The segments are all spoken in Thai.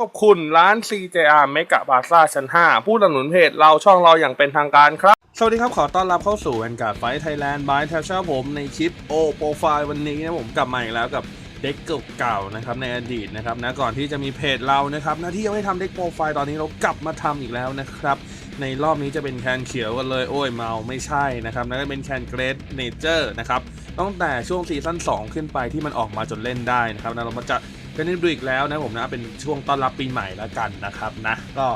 ขอบคุณร้าน CJR เมกะบาซ่าชั้น 5 ผู้สนับสนุนเพจเราช่องเราอย่างเป็นทางการครับ สวัสดีครับขอต้อนรับเข้าสู่แวนการ์ดไฟไทยแลนด์บายแทชชาผมในคลิปโอโปรไฟล์วันนี้นะผมกลับมาอีกแล้วกับเด็กเก่าๆนะครับในอดีตนะครับนะก่อนที่จะมีเพจเรานะครับหน้าที่ยังไม่ทำเด็กโปรไฟล์ตอนนี้เรากลับมาทำอีกแล้วนะครับ ในรอบนี้จะเป็นแคนเขียวกันเลยโอ้ยเมาไม่ใช่นะครับนั่นก็เป็นแคนเกรดเนเจอร์นะครับตั้งแต่ช่วงซีซั่น2ขึ้นไปที่มันออกมาจนเล่นได้นะครับนะเรามาจะ เป็นนิดูอีกแล้วนะผมนะเป็นช่วงต้อนรับปีใหม่แล้วกันนะครับนะก็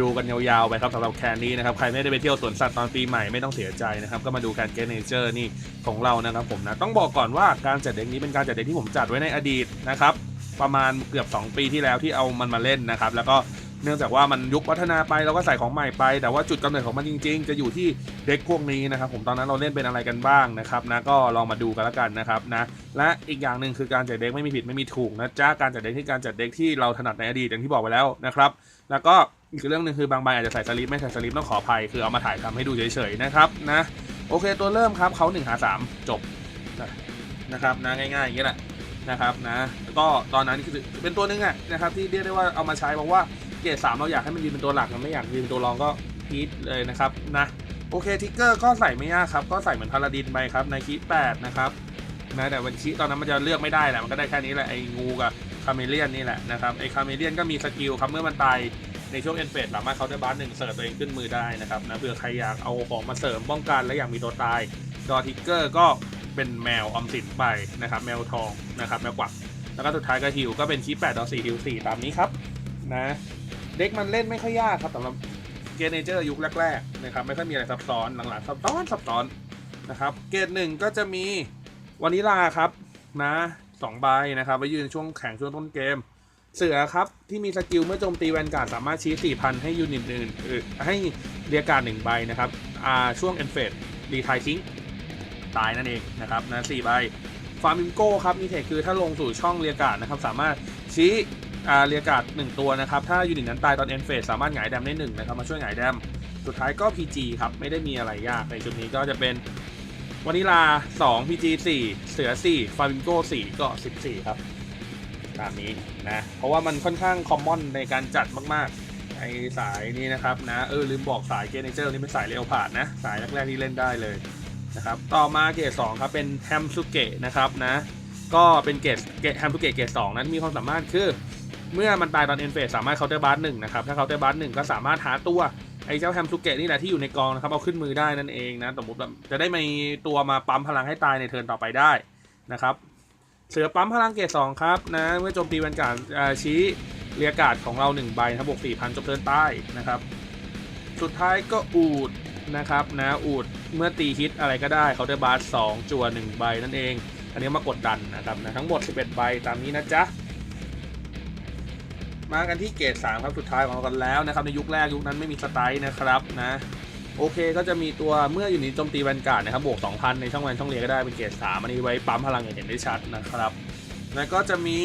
ดูกันยาวๆไปครับสำหรับแคนนี้นะครับใครไม่ได้ไปเที่ยวสวนสัตว์ตอนปีใหม่ไม่ต้องเสียใจนะครับก็มาดูการเกนเนเจอร์นี่ของเรานะครับผมนะต้องบอกก่อนว่าการจัดเด็กนี้เป็นการจัดเด็กที่ผมจัดไว้ในอดีตนะครับประมาณเกือบ 2 ปีที่แล้วที่เอามันมาเล่นนะครับแล้วก็ เนื่องจากว่ามันยุคพัฒนาไปเราก็ใส่ของใหม่ไป แต่ว่าจุดกำเนิดของมันจริง ๆ จะอยู่ที่เด็กพวกนี้นะครับผมตอนนั้นเราเล่นเป็นอะไรกันบ้างนะครับนะก็ลองมาดูกันล้วกันนะครับนะและอีกอย่างหนึ่งคือการจัดเด็กไม่มีผิดไม่มีถูกนะจ้าการจัดเด็กที่การจัดเด็กที่เราถนัดในอดีตอย่างที่บอกไปแล้วนะครับแล้วก็อีกเรื่องหนึ่งคือบางใบอาจจะใส่สลิปไม่ใส่สลิปต้องขออภัยคือเอามาถ่ายทำให้ดูเฉยๆนะครับนะโอเคตัวเริ่มครับเขา1หา3จบนะครับนะง่ายๆอย่างนี้แหละนะครับนะก็ตอนนั้นคือเป็นตัวนึงอะนะครับที่เรียกได้ว่าเอามาใช้เพราะว่า เกรดสามเราอยากให้มันยืนเป็นตัวหลักมันไม่อยากยืนเป็นตัวรองก็พีทเลยนะครับนะโอเคทิกเกอร์ก็ใส่ไม่ยากครับก็ใส่เหมือนพาราดินไปครับในคีแปดนะครับนะแต่วันชีตอนนั้นมันจะเลือกไม่ได้แหละมันก็ได้แค่นี้แหละไอ้งูกับคาเมเลียนนี่แหละนะครับไอ้คาเมเลียนก็มีสกิลครับเมื่อมันตายในช่วงเอ็นเฟสสามารถเขาได้บัสหนึ่งเสิร์ฟตัวเองขึ้นมือได้นะครับนะเผื่อใครอยากเอาของมาเสริมป้องกันและอยากมีตัวตายดอทิกเกอร์ก็เป็นแมวออมสินไปนะครับแมวทองนะครับแมวกวักแล้วก็สุดท้ายก็ฮิวก็เป็นคีแปดดอสี่ฮิวสี่ตามนี้ครับนะ เด็กมันเล่นไม่ค่อยยากครับสำหรับเกเนเจอร์ยุคแรกๆนะครับไม่ค่อยมีอะไรซับซ้อนหลังๆซับซ้อนซับซ้อนนะครับเกรดหนึ่งก็จะมีวานิลาครับนะสองใบนะครับไว้ยืนช่วงแข่งช่วงต้นเกม เสือครับที่มีสกิลเมื่อโจมตีแวนการ์ดสามารถชี้ 4,000 ให้ยูนิตอื่นให้เรียการ์ดหนึ่งใบนะครับอ่าช่วงเอนเฟดรีไททิ้งตายนั่นเองนะครับนะสี่ใบฟาร์มิงโก้ครับมีเทคคือถ้าลงสู่ช่องเรียการ์ดนะครับสามารถชี้ อาเรียการ์ดหนึ่งตัวนะครับ ถ้ายูนิตนั้นตายตอนเอนเฟดสามารถหงายแดมได้หนึ่งนะครับ มาช่วยหงายแดม สุดท้ายก็ PG ครับ ไม่ได้มีอะไรยากในชุดนี้ก็จะเป็นวานิลา 2 PG 4 เสือ 4 ฟาบิงโก้ 4 ก็ 14 ครับ ตามนี้นะ เพราะว่ามันค่อนข้างคอมมอนในการจัดมากๆ ไอสายนี้นะครับนะ เออ ลืมบอกสายเกเนเจอร์นี่เป็นสายเรลพาดนะ สายแรกๆที่เล่นได้เลยนะครับ ต่อมาเกรด2ครับ เป็นแฮมสุเกะนะครับนะ ก็เป็นเกรดแฮมสุเกะเกรด2นั้นมีความสามารถคือ เมื่อมันตายตอนเอ็นเฟสสามารถเคาน์เตอร์บาร์หนึ่งนะครับ ถ้าเคาน์เตอร์บาร์หนึ่งก็สามารถหาตัวไอ้เจ้าแฮมสุเกะนี่แหละที่อยู่ในกองนะครับ เอาขึ้นมือได้นั่นเองนะ สมมติแบบจะได้มีตัวมาปั๊มพลังให้ตายในเทิร์นต่อไปได้นะครับ เสือปั๊มพลังเกรดสองครับนะเมื่อโจมตีแวนการชี้เรียกาดของเรา 1 ใบนะบวก4,000จบเทิร์นใต้นะครับ สุดท้ายก็อูดนะครับนะอูดเมื่อตีฮิตอะไรก็ได้เขาได้บาร์สองจัว1ใบนั่นเอง อันนี้มากดดันนะครับนะทั้งหมด 11 ใบตามนี้นะจ๊ะ มากันที่เกรด3ครับสุดท้ายของเรากันแล้วนะครับในยุคแรกยุคนั้นไม่มีสไตล์นะครับนะโอเคก็จะมีตัวเมื่ออยู่ในโจมตีแวนการ์ดนะครับบวก 2,000 ในช่องแวนช่องเรียก็ได้เป็นเกรด3อันนี้ไว้ปั๊มพลังอย่างเห็นได้ชัดนะครับ แล้วก็จะมี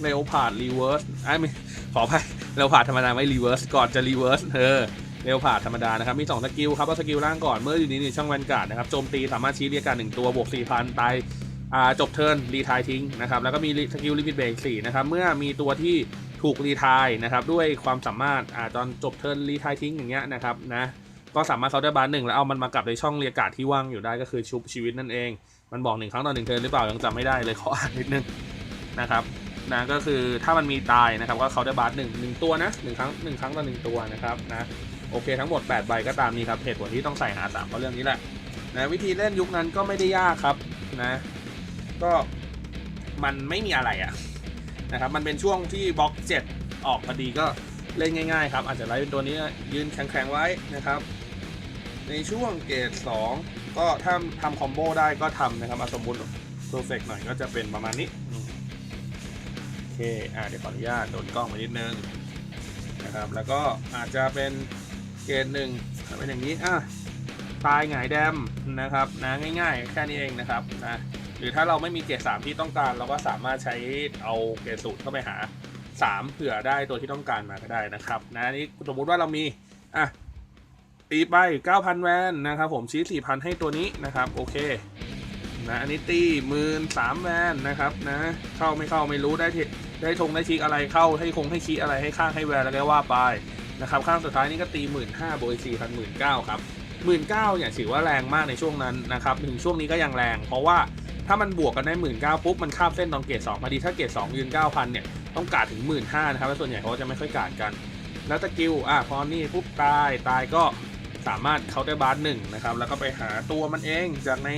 เรลพาดรีเวิร์สไอ้ไม่ขออภัยเรลพาดธรรมดาไม่รีเวิร์สก่อนจะรีเวิร์สเออเรลพาดธรรมดานะครับมี 2 สกิลครับเอาสกิลล่างก่อนเมื่ออยู่ในช่องแวนการ์ดนะครับโจมตีสามารถชี้เรียกการหนึ่งตัวบวก4,000ตายจบเทิร์นรีทายทิ้งนะครับแล้วก็มีสกิลลิมิตเบรกสนะครับเมื่อมีตัวที่ ถูกรีทายนะครับด้วยความสามารถอ่าตอนจบเทิร์นรีทายทิ้งอย่างเงี้ยนะครับนะก็สามารถเคาน์เตอร์บาร์หนึ่งแล้วเอามันมากลับในช่องเรียกาดที่ว่างอยู่ได้ก็คือชุบชีวิตนั่นเอง มันบอกหนึ่งครั้งต่อหนึ่งเทิร์นหรือเปล่ายังจำไม่ได้เลยขออ่านนิดนึงนะครับนะก็คือถ้ามันมีตายนะครับก็เคาน์เตอร์บาร์หนึ่งหนึ่งตัวนะหนึ่งครั้งหนึ่งครั้งต่อหนึ่งตัวนะครับนะโอเคทั้งหมด 8 ใบก็ตามนี้ครับเหตุผลที่ต้องใส่หาสามเพราะเรื่องนี้แหละนะวิธีเล่นยุคนั้นก็ไม่ได้ยากครับนะก็มันไม่มีอะไรอะ นะครับมันเป็นช่วงที่บล็อก 7 ออกพอดีก็เล่นง่ายๆครับอาจจะไล่เป็นตัวนี้ยืนแข็งๆไว้นะครับ ในช่วงเกรด2ก็ถ้าทำคอมโบได้ก็ทำนะครับเอาสมมติเพอร์เฟกหน่อยก็จะเป็นประมาณนี้โอเคอ่าเดี๋ยวขออนุญาตโดนกล้องไปนิดนึงนะครับ แล้วก็อาจจะเป็นเกรดหนึ่งเป็นอย่างนี้อะตายหงายแดมนะครับนะง่ายๆ แค่นี้เองนะครับนะ หรือถ้าเราไม่มีเกรดสามที่ต้องการ เราก็สามารถใช้เอาเกรดสูตรเข้าไปหา3เผื่อได้ตัวที่ต้องการมาก็ได้นะครับนะนี้สมมุติว่าเรามีอะตีไป 9,000 แวนนะครับผมชี้ 4,000 ให้ตัวนี้นะครับ โอเคนะอันนี้ตีหมื่นสามแวนนะครับนะเข้าไม่เข้าไม่รู้ได้ทีได้ทงได้ชิกอะไรเข้าให้คงให้ชี้อะไรให้ข้างให้แวร์แล้วก็ว่าไปนะครับข้างสุดท้ายนี่ก็ตีหมื่นห้าโบยสี่พันหมื่นเก้าครับหมื่นเก้าเนี่ยถือว่าแรงมากในช่วงนั้นนะครับถึงช่วงนี้ก็ยังแรง เพราะว่า ถ้ามันบวกกันได้หมื่นเก้าปุ๊บมันข้ามเส้นตอนเกรดสองพอดีถ้าเกรดสองยืนเก้าพันเนี่ยต้องการถึงหมื่นห้านะครับแล้วส่วนใหญ่เขาก็จะไม่ค่อยการกัน แล้วสกิลอะพอนี่ปุ๊บตายตายก็สามารถเคาน์เตอร์บาร์หนึ่งนะครับแล้วก็ไปหาตัวมันเองจากใน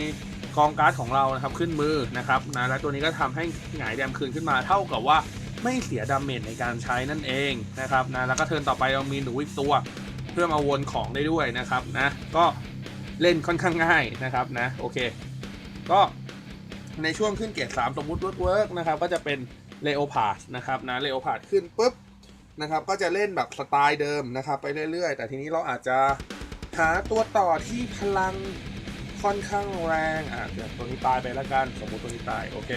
กองการ์ดของเรานะครับขึ้นมือนะครับนะแล้วตัวนี้ก็ทำให้หงายแดมคืนขึ้นมาเท่ากับว่าไม่เสียดาเมจในการใช้นั่นเองนะครับนะแล้วก็เทิร์นต่อไปเรามีหนูอีกตัว เพื่อมาวนของได้ด้วยนะครับนะก็เล่นค่อนข้างง่ายนะครับนะโอเค ก็ ในช่วงขึ้นเกรด3สมมุติเวิร์กเวิร์กนะครับก็จะเป็นเลโอพาร์ดนะครับนะเลโอพาร์ดขึ้นปุ๊บนะครับก็จะเล่นแบบสไตล์เดิมนะครับไปเรื่อยๆ แต่ทีนี้เราอาจจะหาตัวต่อที่พลังค่อนข้างแรงอะเดี๋ยวตัวนี้ตายไปแล้วกันสมมุติตัวนี้ตายโอเค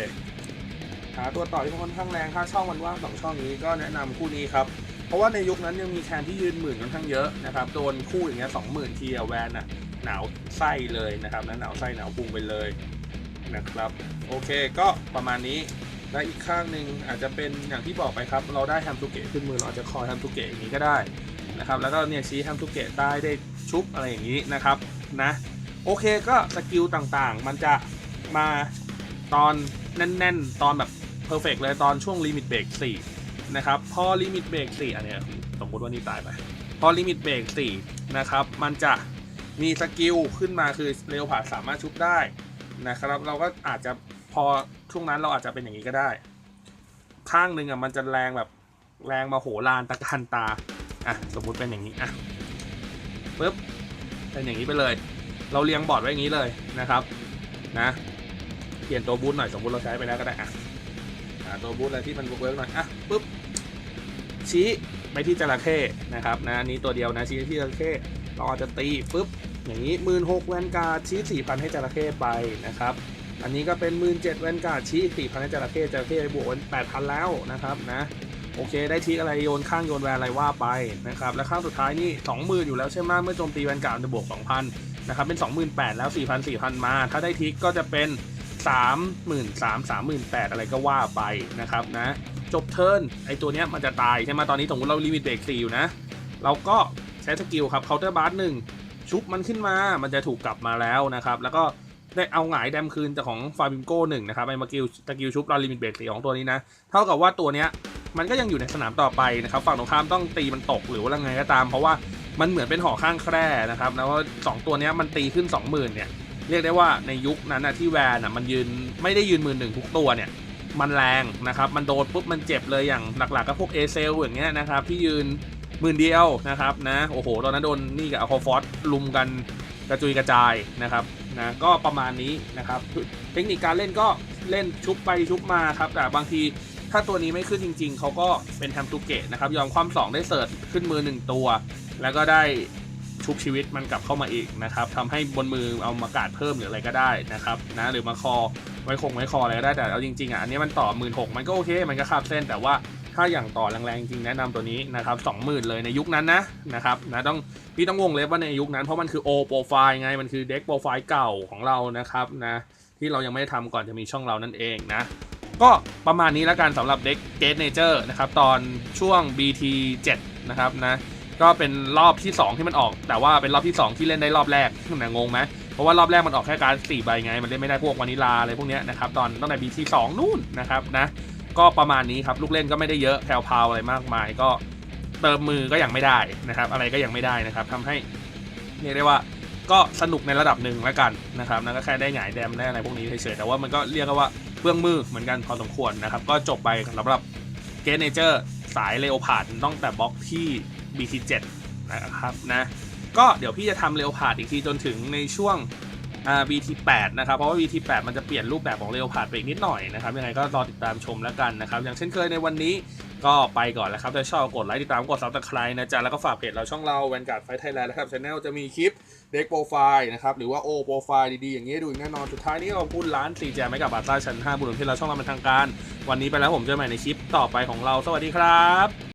หาตัวต่อที่มันค่อนข้างแรงถ้าช่องมันว่างสองช่องนี้ก็แนะนำคู่นี้ครับเพราะว่าในยุคนั้นยังมีแคนที่ยืนหมื่นค่อนข้างเยอะนะครับโดนคู่อย่างเงี้ยสองหมื่นทีอแวนอะหนาวไส้เลยนะครับนะหนาวไส้หนาวพุงไปเลย นะครับ โอเคก็ประมาณนี้และอีกข้างหนึ่งอาจจะเป็นอย่างที่บอกไปครับ เราได้แฮมทูเกะขึ้นมือเราอาจจะคอยแฮมทูเกะอย่างนี้ก็ได้นะครับ แล้วก็เนี่ยชี้แฮมทูเกะได้ได้ชุบอะไรอย่างนี้นะครับนะโอเคก็สกิลต่างๆ มันจะมาตอนแน่น ๆ ตอนแบบเพอร์เฟกเลยตอนช่วงลิมิตเบรก4นะครับ พอลิมิตเบรก4อันเนี้ยสมมติว่านี่ตายไป พอลิมิตเบรก4นะครับ มันจะมีสกิลขึ้นมาคือเร็วผ่าสามารถชุบได้ นะครับ เราก็อาจจะพอช่วงนั้นเราอาจจะเป็นอย่างนี้ก็ได้ ข้างหนึ่งอะมันจะแรงแบบแรงมาโหรานตะการตาอะสมมุติเป็นอย่างนี้อะปึ๊บเป็นอย่างนี้ไปเลย เราเรียงบอร์ดไว้อย่างนี้เลยนะครับนะเปลี่ยนตัวบูทหน่อยสมมุติเราใช้ไปแล้วก็ได้อะหาตัวบูทอะไรที่มันเวิร์กหน่อยอะปึ๊บชี้ไปที่จระเข้นะครับนะนนี้ตัวเดียวนะชี้ที่จระเข้เราอาจจะตีปึ๊บ อย่างนี้หมื่นหกแวนการ์ดชี้สี่พันให้จระเข้ไปนะครับ อันนี้ก็เป็นหมื่นเจ็ดแวนการ์ดชี้สี่พันให้จระเข้จระเข้บวกเป็นแปดพันแล้วนะครับนะโอเค ได้ทีอะไรโยนข้างโยนแวนอะไรว่าไปนะครับ และข้างสุดท้ายนี่สองหมื่นอยู่แล้วใช่ไหมเมื่อโจมตีแวนการ์ดจะบวกสองพันนะครับเป็นสองหมื่นแปดแล้วสี่พันสี่พันมา ถ้าได้ทิกก็จะเป็นสามหมื่นสามสามหมื่นแปดอะไรก็ว่าไปนะครับนะจบเทิร์นไอตัวเนี้ยมันจะตายใช่ไหมตอนนี้สมมติเราลิมิตเบรกสี่อยู่นะ เราก็ใช้สกิลครับเคาน์เตอร์บาร์หนึ่ง ชุบมันขึ้นมา มันจะถูกกลับมาแล้วนะครับ แล้วก็ได้เอาหงายแดมคืนจากของฟาบิมโก้หนึ่งนะครับไอ้มากิลสกิลชุบราลิมิตเบรกสีของตัวนี้นะ เท่ากับว่าตัวเนี้ยมันก็ยังอยู่ในสนามต่อไปนะครับ ฝั่งตรงข้ามต้องตีมันตกหรือว่าไรก็ตาม เพราะว่ามันเหมือนเป็นหอข้างแคร่นะครับ แล้วสองตัวเนี้ยมันตีขึ้น 20,000เนี่ยเรียกได้ว่าในยุคนั้นนะที่แวนอะมันยืนไม่ได้ยืนหมื่นหนึ่งทุกตัวเนี่ยมันแรงนะครับ มันโดนปุ๊บมันเจ็บเลยอย่างหลักๆก็พวกเอเซลอย่างเงี้ยนะครับที่ยืน หมื่นเดียวนะครับนะโอ้โหตอนนั้นโดนนี่กับอัลคอฟอสลุมกันกระจุยกระจายนะครับนะก็ประมาณนี้นะครับ เทคนิคการเล่นก็เล่นชุบไปชุบมาครับ แต่บางทีถ้าตัวนี้ไม่ขึ้นจริง ๆ เขาก็เป็นแฮมตูเกตนะครับ ยอมความสองได้เสิร์ชขึ้นมือ 1 ตัว แล้วก็ได้ชุบชีวิตมันกลับเข้ามาอีกนะครับทำให้บนมือเอามากาดเพิ่มหรืออะไรก็ได้นะครับนะหรือมาคอไว้คงไว้คออะไรก็ได้แต่เอาจริงๆอะอันนี้มันต่อหมื่นหกมันก็โอเค มันก็คาบเส้นแต่ว่า ถ้าอย่างต่อแรงๆจริงแนะนำตัวนี้นะครับสองหมื่นเลยในยุคนั้นนะนะครับนะต้องพี่ต้องวงเล็บว่าในยุคนั้นเพราะมันคือ O โปรไฟล์ไงมันคือเด็กโปรไฟล์เก่าของเรานะครับนะที่เรายังไม่ได้ทำก่อนจะมีช่องเรานั่นเองนะก็ประมาณนี้แล้วกันสำหรับเด็กเกตเนเจอร์นะครับตอนช่วง BT 7 นะครับนะก็เป็นรอบที่ 2 ที่มันออก แต่ว่าเป็นรอบที่ 2 ที่เล่นได้รอบแรกนะงงไหมเพราะว่ารอบแรกมันออกแค่การ4ใบไง มันเล่นไม่ได้พวกวานิลาอะไรพวกนี้นะครับตอนตั้งแต่ BT 2 นู่นนะครับนะ ก็ประมาณนี้ครับ ลูกเล่นก็ไม่ได้เยอะแพรวๆอะไรมากมาย ก็เติมมือก็ยังไม่ได้นะครับ อะไรก็ยังไม่ได้นะครับทำให้เรียกได้ว่าก็สนุกในระดับหนึ่งแล้วกันนะครับนะก็แค่ได้หงายแดมได้อะไรพวกนี้เฉยๆแต่ว่ามันก็เรียกว่าเบื้องมือเหมือนกันพอสมควรนะครับ ก็จบไปสำหรับเกนเนเจอร์สายเลโอพาดต้องแต่บล็อกที่ BT7 นะครับนะก็เดี๋ยวพี่จะทำเลโอพาดอีกทีจนถึงในช่วง อ่า BT8 นะครับ เพราะว่า BT8 มันจะเปลี่ยนรูปแบบของเลโอพาดไปอีกนิดหน่อยนะครับ ยังไงก็รอติดตามชมแล้วกันนะครับ อย่างเช่นเคยในวันนี้ก็ไปก่อนแล้วครับ ถ้าชอบกดไลค์ติดตามกดซับสไครต์นะจ๊ะ แล้วก็ฝากเพจเราช่องเราแวนการ์ดไฟไทยแลนด์นะครับช anel จะมีคลิปเด็กโปรไฟล์นะครับ หรือว่าโอโปรไฟล์ดีๆ อย่างนี้ดูแน่นอน สุดท้ายนี้ขอบคุณร้านซีแจไม่กับบาซ่าชั้น5บุญที่เราช่องเราเป็นทางการ วันนี้ไปแล้วผมเจอกันใหม่ในคลิปต่อไปของเรา สวัสดีครับ